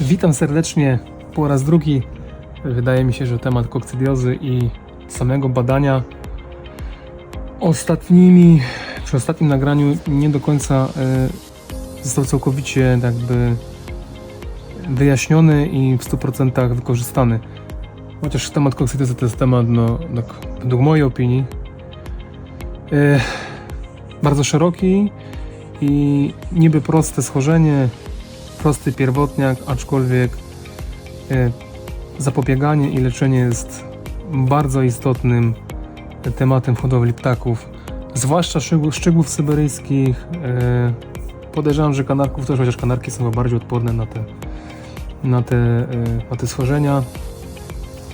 Witam serdecznie po raz drugi. Wydaje mi się, że temat kokcydiozy i samego badania ostatnimi, przy ostatnim nagraniu nie do końca e, został całkowicie jakby wyjaśniony i w 100% wykorzystany. Chociaż temat kokcydiozy to jest temat, no, tak, według mojej opinii, e, bardzo szeroki i niby proste schorzenie, prosty pierwotniak, aczkolwiek e, zapobieganie i leczenie jest bardzo istotnym tematem hodowli ptaków, zwłaszcza szczegół, szczegółów syberyjskich. E, podejrzewam, że kanarków też, chociaż kanarki są bardziej odporne na te, na te, e, na te schorzenia.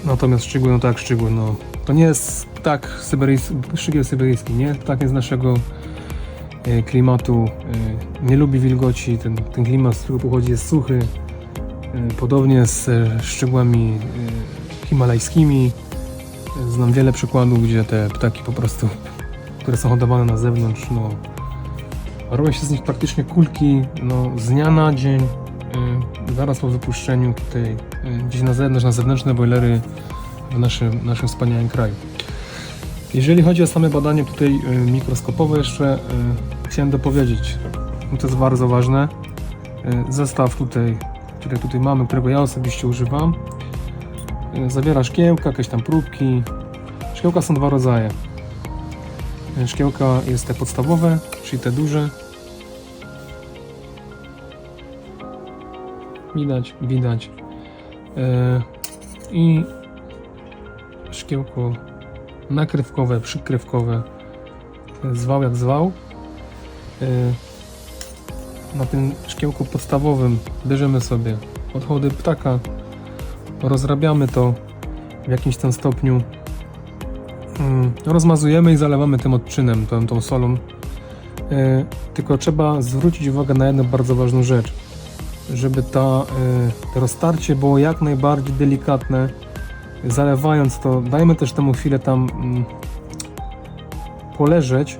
Natomiast szczegóły, no tak, szczegóły, no to nie jest ptak syberyjski, szczygiel syberyjski, nie? Ptak jest naszego klimatu, e, nie lubi wilgoci, ten, ten klimat, z którego pochodzi jest suchy, E, Podobnie z e, szczegółami e, himalajskimi. E, Znam wiele przykładów, gdzie te ptaki po prostu, które są hodowane na zewnątrz, no, robią się z nich praktycznie kulki no, z dnia na dzień, e, zaraz po wypuszczeniu tutaj e, gdzieś na zewnątrz, na zewnętrzne bojlery w naszym, naszym wspaniałym kraju. Jeżeli chodzi o same badanie tutaj e, mikroskopowe jeszcze, e, chciałem dopowiedzieć, to jest bardzo ważne. E, Zestaw tutaj które tutaj mamy, którego ja osobiście używam. Zawiera szkiełka, jakieś tam próbki. Szkiełka są dwa rodzaje. Szkiełka jest te podstawowe, czyli te duże. Widać, widać. I szkiełko nakrywkowe, przykrywkowe. Zwał jak zwał. E, na tym szkiełku podstawowym bierzemy sobie odchody ptaka, rozrabiamy to w jakimś tam stopniu, mm, rozmazujemy i zalewamy tym odczynem, tą, tą solą. E, Tylko trzeba zwrócić uwagę na jedną bardzo ważną rzecz, żeby ta, e, to roztarcie było jak najbardziej delikatne. Zalewając to, dajmy też temu chwilę tam mm, poleżeć,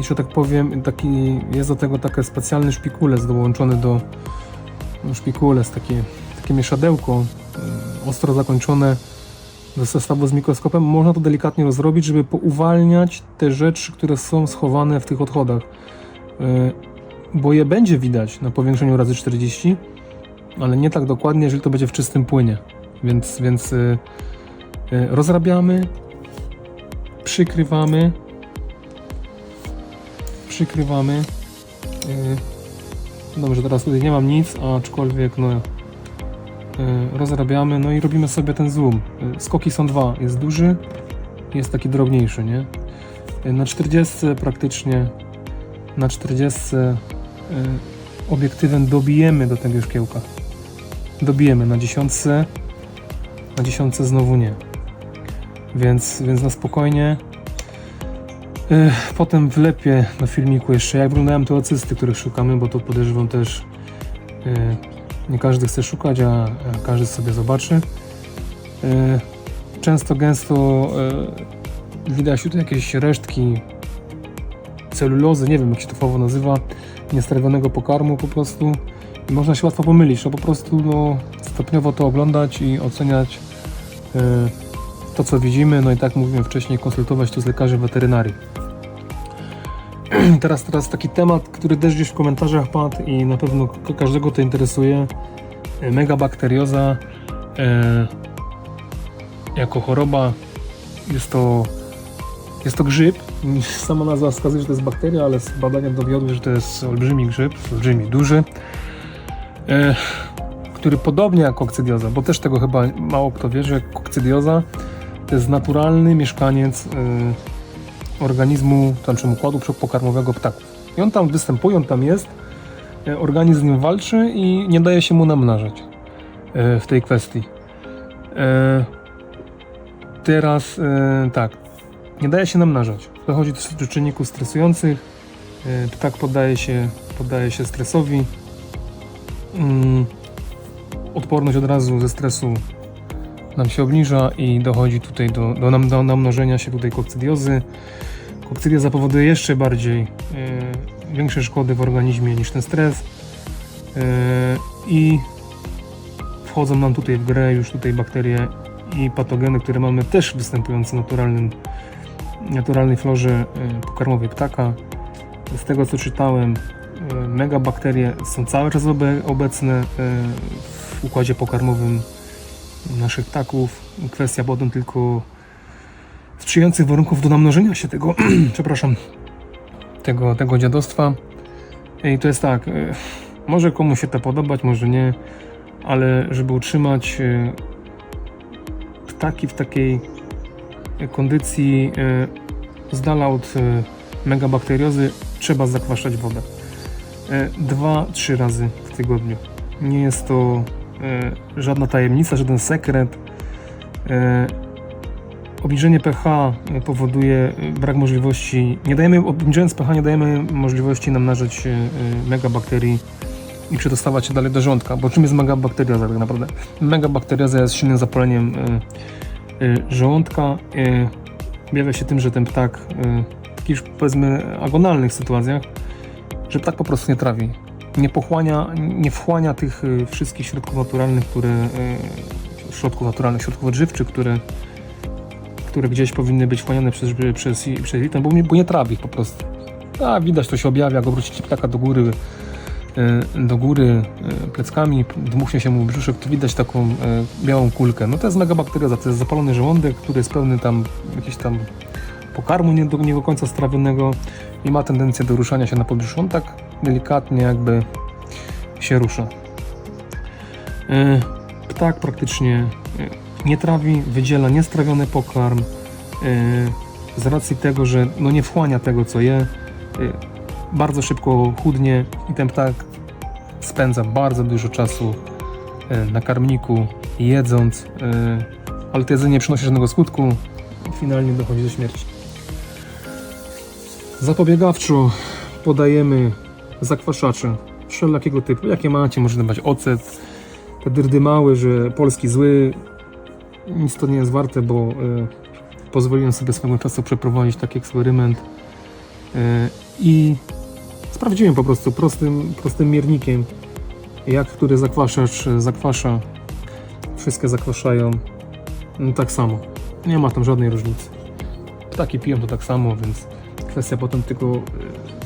i że tak powiem, taki, jest do tego taki specjalny szpikulec dołączony do no, szpikulec, takie, takie mieszadełko e, ostro zakończone do zestawu z mikroskopem. Można to delikatnie rozrobić, żeby pouwalniać te rzeczy, które są schowane w tych odchodach. E, Bo je będzie widać na powiększeniu razy 40, ale nie tak dokładnie, jeżeli to będzie w czystym płynie. Więc, więc e, rozrabiamy, przykrywamy, przykrywamy. Yy, Dobrze, teraz tutaj nie mam nic, aczkolwiek no, yy, rozrabiamy, no i robimy sobie ten zoom. Skoki są dwa, jest duży, jest taki drobniejszy, nie? Na 40 praktycznie, na 40 yy, obiektywem dobijemy do tego szkiełka. Dobijemy na dziesiątce, na dziesiątce znowu nie. Więc, więc na spokojnie. Potem wlepię na filmiku jeszcze, jak wyglądają te ocysty, których szukamy, bo to podejrzewam też nie każdy chce szukać, a, każdy sobie zobaczy. Często, gęsto widać tutaj jakieś resztki celulozy, nie wiem jak się to fachowo nazywa, niestrawionego pokarmu po prostu. I można się łatwo pomylić, że po prostu no, stopniowo to oglądać i oceniać to, co widzimy. No i tak mówiłem wcześniej, konsultować to z lekarzem weterynarii. Teraz, teraz taki temat, który też gdzieś w komentarzach padł i na pewno każdego to interesuje. E, Megabakterioza e, jako choroba jest to, jest to grzyb. Sama nazwa wskazuje, że to jest bakteria, ale z badania dowiodły, że to jest olbrzymi grzyb, olbrzymi, duży, e, który podobnie jak kokcydioza, bo też tego chyba mało kto wie, że kokcydioza to jest naturalny mieszkaniec e, organizmu, tam czy układu pokarmowego ptaków. I on tam występuje, on tam jest, e, organizm z nim walczy i nie daje się mu namnażać e, w tej kwestii. E, Teraz e, tak, nie daje się namnażać. Dochodzi do czynników stresujących, e, ptak poddaje się, poddaje się stresowi. Mm, Odporność od razu ze stresu nam się obniża i dochodzi tutaj do, do, nam, do namnożenia się tutaj kokcydiozy. Kokcydioza powoduje jeszcze bardziej e, większe szkody w organizmie niż ten stres. E, I wchodzą nam tutaj w grę już tutaj bakterie i patogeny, które mamy też występujące w naturalnym, naturalnej florze y, pokarmowej ptaka. Z tego co czytałem, megabakterie są cały czas obe, obecne w układzie pokarmowym naszych ptaków. Kwestia potem tylko sprzyjających warunków do namnożenia się tego, przepraszam, tego, tego dziadostwa. I to jest tak, y, może komuś się to podobać, może nie, ale żeby utrzymać y, ptaki w takiej kondycji y, z dala od megabakteriozy, trzeba zakwaszać wodę. Dwa, trzy razy w tygodniu. Nie jest to żadna tajemnica, żaden sekret. Y, Obniżenie pH powoduje y, brak możliwości, nie dajemy, obniżając pH nie dajemy możliwości namnażać megabakterii i przedostawać się dalej do żołądka, bo czym jest megabakterioza tak naprawdę? Megabakterioza jest silnym zapaleniem żołądka. Objawia się tym, że ten ptak w jakichś powiedzmy agonalnych sytuacjach, że ptak po prostu nie trawi. Nie pochłania, nie wchłania tych y, wszystkich środków naturalnych, które y, środków naturalnych, środków odżywczych, które które gdzieś powinny być wchłaniane przez, przez, przez elitem, bo, bo nie trawi po prostu. A widać, to się objawia, jak obrócicie ptaka do góry, e, do góry pleckami, dmuchnie się mu brzuszek, to widać taką białą kulkę. No to jest megabakterioza, to jest zapalony żołądek, który jest pełny tam jakiś tam pokarmu nie do, nie do końca strawionego i ma tendencję do ruszania się na podbrzuszu. On tak delikatnie jakby się rusza. E, Ptak praktycznie e, nie trawi, wydziela niestrawiony pokarm e, z racji tego, że no nie wchłania tego, co je. Bardzo szybko chudnie i ten ptak spędza bardzo dużo czasu na karmniku, jedząc, ale to jedzenie nie przynosi żadnego skutku finalnie dochodzi do śmierci. Zapobiegawczo podajemy zakwaszacze. Wszelakiego typu, jakie macie, można dać ocet, te dyrdy małe, że polski zły, nic to nie jest warte, bo e, pozwoliłem sobie swego czasu przeprowadzić taki eksperyment. E, i sprawdziłem po prostu prostym, prostym miernikiem, jak który zakwaszacz e, zakwasza. Wszystkie zakwaszają. No, tak samo. Nie ma tam żadnej różnicy. Ptaki piją to tak samo, więc kwestia potem e,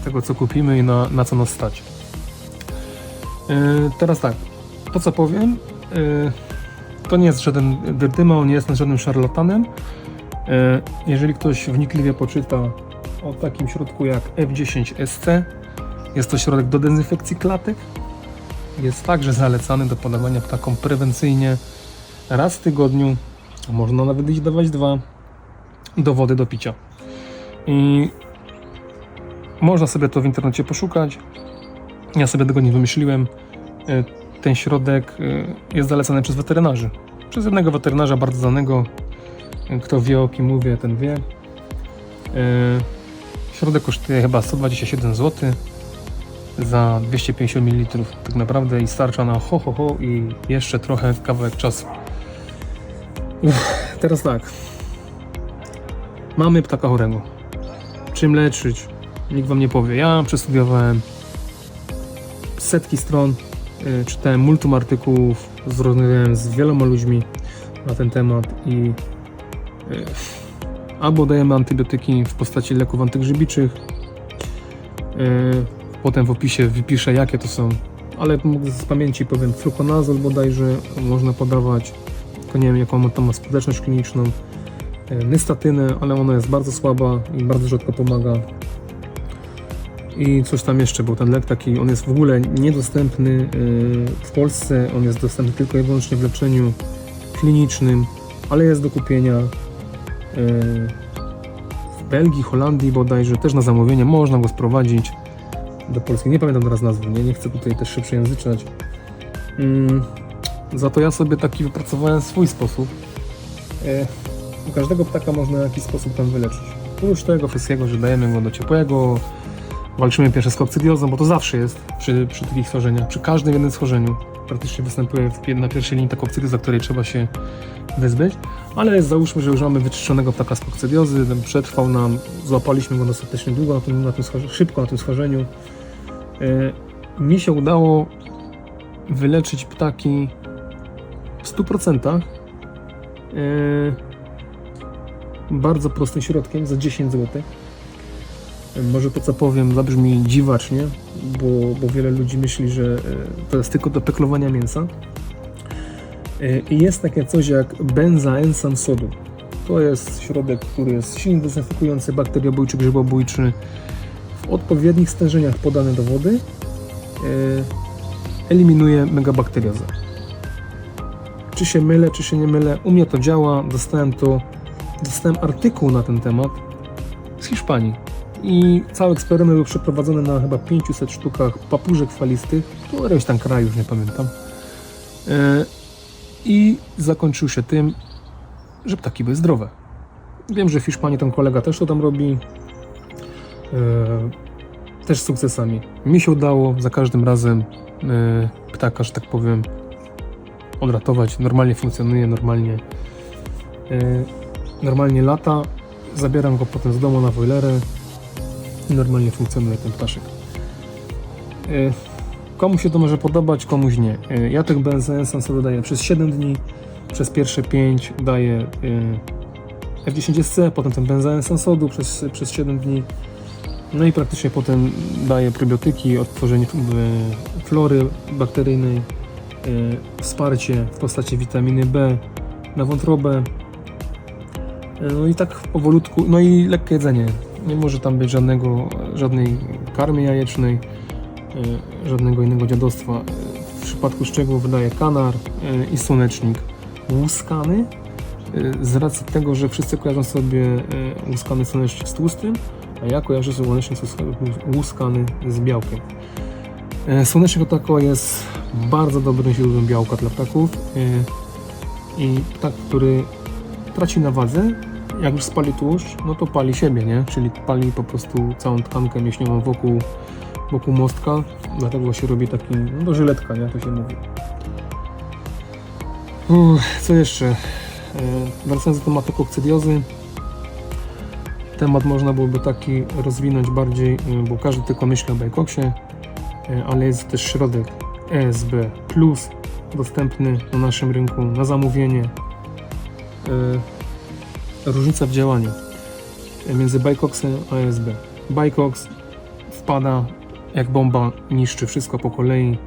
tego co kupimy i na, na co nas stać. E, teraz tak, to co powiem, e, to nie jest żaden dyrdyma, nie jestem żadnym szarlatanem. E, Jeżeli ktoś wnikliwie poczyta o takim środku jak F10SC, jest to środek do dezynfekcji klatek. Jest także zalecany do podawania ptakom prewencyjnie raz w tygodniu, można nawet iść dawać dwa, do wody do picia. I można sobie to w internecie poszukać. Ja sobie tego nie wymyśliłem. E, Ten środek e, jest zalecany przez weterynarzy. Przez jednego weterynarza bardzo znanego. E, Kto wie o kim mówię, ten wie. Środek kosztuje chyba 127 zł za 250 ml tak naprawdę i starcza na ho ho ho i jeszcze trochę kawałek czasu. Teraz tak. Mamy ptaka chorego. Czym leczyć? Nikt wam nie powie. Ja przestudiowałem setki stron, y, czytałem multum artykułów, rozmawiałem z wieloma ludźmi na ten temat i y, albo dajemy antybiotyki w postaci leków antygrzybiczych, y, potem w opisie wypiszę jakie to są, ale z pamięci powiem fluconazol bodajże można podawać, tylko nie wiem jaką to ma skuteczność kliniczną, nystatynę, ale ona jest bardzo słaba i bardzo rzadko pomaga. I coś tam jeszcze, bo ten lek taki, on jest w ogóle niedostępny yy, w Polsce, on jest dostępny tylko i wyłącznie w leczeniu klinicznym, ale jest do kupienia yy, w Belgii, Holandii bodajże, też na zamówienie, można go sprowadzić do Polski. Nie pamiętam teraz nazwy, nie, nie chcę tutaj też się przejęzyczać. Mm, za to ja sobie taki wypracowałem swój sposób. Yy, u każdego ptaka można w jakiś sposób tam wyleczyć. Oprócz tego wszystkiego, że dajemy go do ciepłego, walczymy pierwsze z kokcydiozą, bo to zawsze jest przy, przy takich schorzeniach. Przy każdym jednym schorzeniu praktycznie występuje w, na pierwszej linii ta kokcydioza, której trzeba się wyzbyć. Ale załóżmy, że już mamy wyczyszczonego ptaka z kokcydiozy, przetrwał nam, złapaliśmy go dostatecznie długo na tym, na tym szybko na tym schorzeniu. E, mi się udało wyleczyć ptaki w 100% e, bardzo prostym środkiem za 10 zł. Może to co powiem zabrzmi dziwacznie, bo, bo wiele ludzi myśli, że e, to jest tylko do peklowania mięsa. E, I jest takie coś jak benzaensan sodu. To jest środek, który jest silnie dezynfekujący, bakteriobójczy, grzybobójczy. W odpowiednich stężeniach podany do wody e, eliminuje megabakteriozę. Czy się mylę, czy się nie mylę, u mnie to działa. Dostałem to, dostałem artykuł na ten temat z Hiszpanii. I cały eksperyment był przeprowadzony na chyba 500 sztukach papużek falistych, któregoś tam kraju, już nie pamiętam. E, I zakończył się tym, że ptaki były zdrowe. Wiem, że w Hiszpanii ten kolega też to tam robi. E, też z sukcesami. Mi się udało za każdym razem e, ptaka, że tak powiem, odratować. Normalnie funkcjonuje, normalnie, normalnie lata. Zabieram go potem z domu na wojlerę normalnie funkcjonuje ten ptaszek. E, Komu się to może podobać, komuś nie. E, Ja tych benzensan sobie daję przez 7 dni, przez pierwsze 5 daję e, F10SC, potem ten benzensan sodu przez, przez 7 dni. No i praktycznie potem daję probiotyki, odtworzenie e, flory bakteryjnej, e, wsparcie w postaci witaminy B na wątrobę. No i tak powolutku, no i lekkie jedzenie. Nie może tam być żadnego, żadnej karmy jajecznej, e, żadnego innego dziadostwa. E, W przypadku szczegółów wydaje kanar e, i słonecznik łuskany. Z racji tego, że wszyscy kojarzą sobie łuskany słonecznik z tłustym, a ja kojarzę słonecznik łuskany z białkiem. Słonecznik tako jest bardzo dobrym źródłem białka dla ptaków i ptak, który traci na wadze, jak już spali tłuszcz, no to pali siebie, nie? Czyli pali po prostu całą tkankę mięśniową wokół, wokół mostka, dlatego się robi taki, no do żyletka, nie? To się mówi. Uff, co jeszcze? E, Wracając do tematu kokcydiozy. Temat można byłoby taki rozwinąć bardziej, e, bo każdy tylko myśli o bajkoksie, e, ale jest też środek ESB Plus dostępny na naszym rynku na zamówienie. E, Różnica w działaniu między Bajkoksem a ESB. Bajkoks wpada jak bomba, niszczy wszystko po kolei,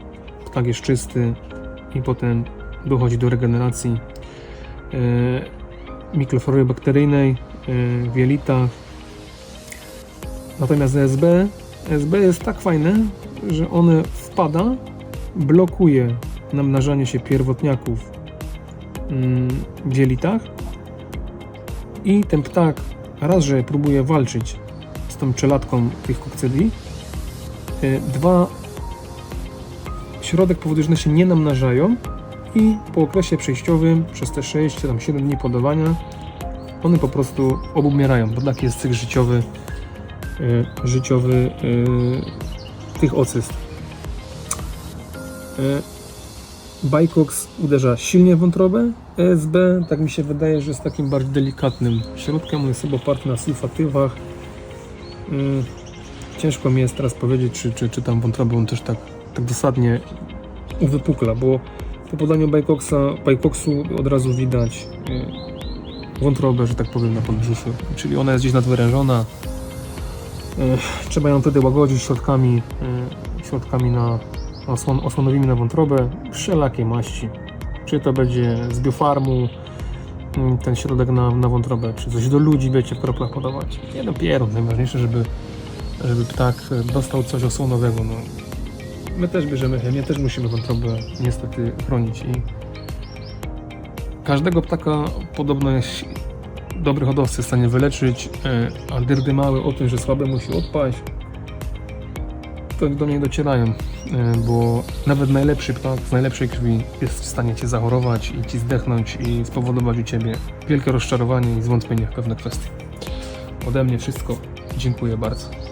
ptak jest czysty i potem dochodzi do regeneracji e, mikroflory bakteryjnej e, w jelitach. Natomiast ESB, ESB jest tak fajne, że one wpada, blokuje namnażanie się pierwotniaków mm, w jelitach i ten ptak raz, że próbuje walczyć z tą czelatką tych kokcydii, e, dwa środek powoduje, że się nie namnażają i po okresie przejściowym przez te 6 czy tam 7 dni podawania one po prostu obumierają, bo taki jest cykl życiowy e, życiowy e, tych ocyst. E, Bajkoks uderza silnie w wątrobę, ESB, tak mi się wydaje, że jest takim bardziej delikatnym środkiem, on jest chyba oparty na sulfatywach. Mm, Ciężko mi jest teraz powiedzieć, czy, czy, czy tam wątrobę on też tak, tak dosadnie uwypukla, bo po podaniu bajkoksa, bajkoksu od razu widać y, wątrobę, że tak powiem, na podbrzuszu, czyli ona jest gdzieś nadwyrężona. Y, Trzeba ją wtedy łagodzić środkami, y, środkami na osłon, osłonowymi na wątrobę, wszelakie maści. Czy to będzie z biofarmu, mm, ten środek na, na wątrobę, czy coś do ludzi, wiecie, w kroplach podawać. Nie no, najważniejsze, żeby, żeby ptak dostał coś osłonowego. No. My też bierzemy chemię, też musimy wątrobę niestety chronić i każdego ptaka podobno jest dobry hodowcy w stanie wyleczyć, e, a dyrdy małe o tym, że słabe musi odpaść, to do mnie docierają, bo nawet najlepszy ptak z najlepszej krwi jest w stanie cię zachorować i ci zdechnąć i spowodować u ciebie wielkie rozczarowanie i zwątpienie w pewne kwestie. Ode mnie wszystko. Dziękuję bardzo.